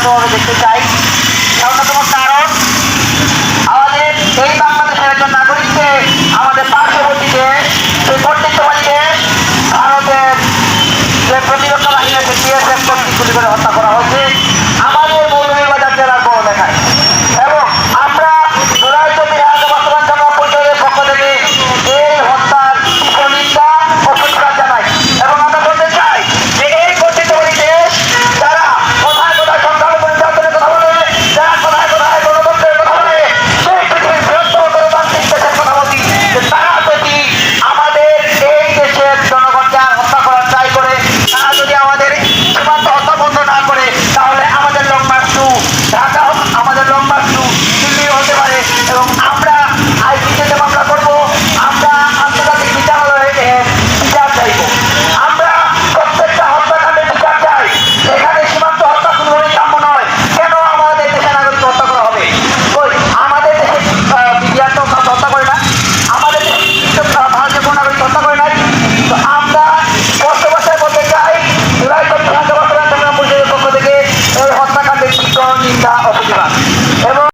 স্পষ্টভাবে দেখতে চাই। অন্যতম কারণ? আমাদের এই বাংলাদেশের একজন নাগরিককে আমাদের পার্শ্ববর্তীতে সেই কর্তৃত্ববাদীকে ভারতের যে প্রতিরক্ষা বাহিনীকে বিএসএফ কর্তৃক করে হত্যা lomba